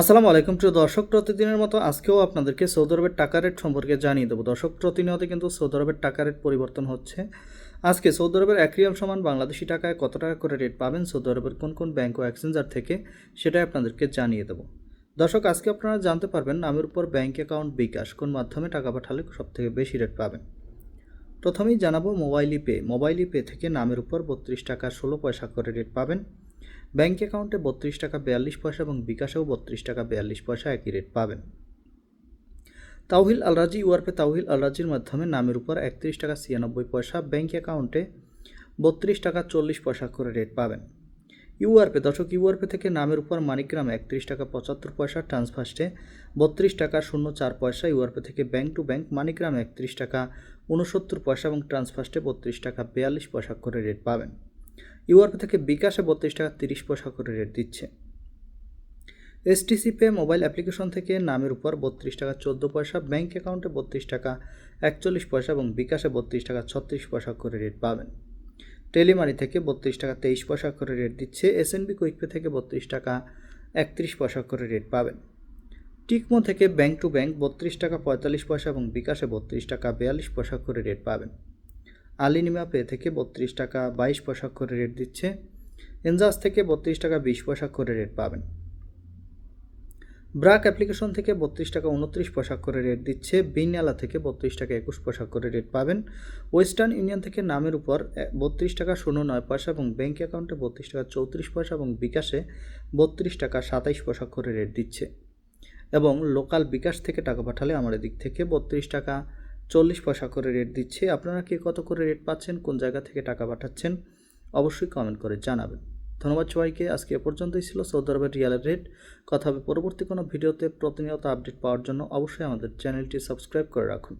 আসসালামু আলাইকুম, প্রিয় দর্শক, প্রতিদিনের মতো আজকেও আপনাদেরকে সৌদি আরবের টাকা রেট সম্পর্কে জানিয়ে দেবো। দর্শক, প্রতিনিয়ত কিন্তু সৌদি আরবের টাকা রেট পরিবর্তন হচ্ছে। আজকে সৌদি আরবের এক রিয়াল সমান বাংলাদেশি টাকায় কত টাকা করে রেট পাবেন, সৌদি আরবের কোন কোন ব্যাংক ও এক্সচেঞ্জার থেকে, সেটাই আপনাদেরকে জানিয়ে দেবো। দর্শক, আজকে আপনারা জানতে পারবেন নামের উপর ব্যাংক অ্যাকাউন্ট বিকাশ, কোন মাধ্যমে টাকা পাঠালে সবথেকে বেশি রেট পাবেন। প্রথমেই জানাব মোবাইল পে। মোবাইল পে থেকে নামের উপর বত্রিশ টাকা ষোলো পয়সা করে রেট পাবেন। ব্যাংক অ্যাকাউন্টে বত্রিশ টাকা বিয়াল্লিশ পয়সা এবং বিকাশেও বত্রিশ টাকা বিয়াল্লিশ পয়সা একই রেট পাবেন। তাওহিল আলরাজি, ইউআরপে তাওহিল আলরাজির মাধ্যমে নামের উপর একত্রিশ টাকা ছিয়ানব্বই পয়সা ব্যাংক অ্যাকাউন্টে বত্রিশ টাকা চল্লিশ পয়সা করে রেট পাবেন। ইউআরপে, দর্শক, ইউআরপে থেকে নামের উপর মানিকগ্রাম একত্রিশ টাকা পঁচাত্তর পয়সা ট্রান্সফার্স্টে বত্রিশ টাকা শূন্য চার পয়সা, ইউআরপে থেকে ব্যাংক টু ব্যাংক মানিকগ্রাম একত্রিশ টাকা উনসত্তর পয়সা এবং ট্রান্সফার্স্টে বত্রিশ টাকা বিয়াল্লিশ পয়সা করে রেট পাবেন। ইউআরপি থেকে বিকাশে বত্রিশ টাকা তিরিশ পয়সা করে রেট দিচ্ছে। এসটিসি পে মোবাইল অ্যাপ্লিকেশন থেকে নামের উপর বত্রিশ টাকা চোদ্দ পয়সা ব্যাঙ্ক অ্যাকাউন্টে বত্রিশ টাকা একচল্লিশ পয়সা এবং বিকাশে বত্রিশ টাকা ছত্রিশ পয়সা করে রেট পাবেন। টেলিমানি থেকে বত্রিশ টাকা তেইশ পয়সা করে রেট দিচ্ছে, এসএনবি কুইকপে থেকে বত্রিশ টাকা একত্রিশ পয়সা করে রেট পাবেন। টিকমো থেকে ব্যাংক টু ব্যাংক বত্রিশ টাকা পঁয়তাল্লিশ পয়সা এবং বিকাশে বত্রিশ টাকা বিয়াল্লিশ পয়সা করে রেট পাবেন। আলিনিমা পে থেকে বত্রিশ টাকা বাইশ পয়সা করে রেট দিচ্ছে। এনজাস থেকে বত্রিশ টাকা বিশ পয়সা করে রেট পাবেন। ব্রাক অ্যাপ্লিকেশন থেকে বত্রিশ টাকা উনত্রিশ পয়সা করে রেট দিচ্ছে। বিনয়ালা থেকে বত্রিশ টাকা একুশ পয়সা করে রেট পাবেন। ওয়েস্টার্ন ইউনিয়ন থেকে নামের উপর বত্রিশ টাকা শূন্য নয় পয়সা এবং ব্যাঙ্ক অ্যাকাউন্টে বত্রিশ টাকা চৌত্রিশ পয়সা এবং বিকাশে বত্রিশ টাকা সাতাইশ পয়সা করে রেট দিচ্ছে। এবং লোকাল বিকাশ থেকে টাকা পাঠালে আমার দিক থেকে বত্রিশ টাকা চল্লিশ পয়সা করে রেট দিচ্ছে। আপনারা কে কত করে রেট পাচ্ছেন, কোন জায়গা থেকে টাকা পাঠাচ্ছেন, অবশ্যই কমেন্ট করে জানাবেন। ধন্যবাদ সবাইকে। আজকে এ পর্যন্তই ছিল সৌদি আরবের রিয়ালের রেট কথা হবে পরবর্তী কোনো ভিডিওতে প্রতিনিয়ত আপডেট পাওয়ার জন্য অবশ্যই আমাদের চ্যানেলটি সাবস্ক্রাইব করে রাখুন।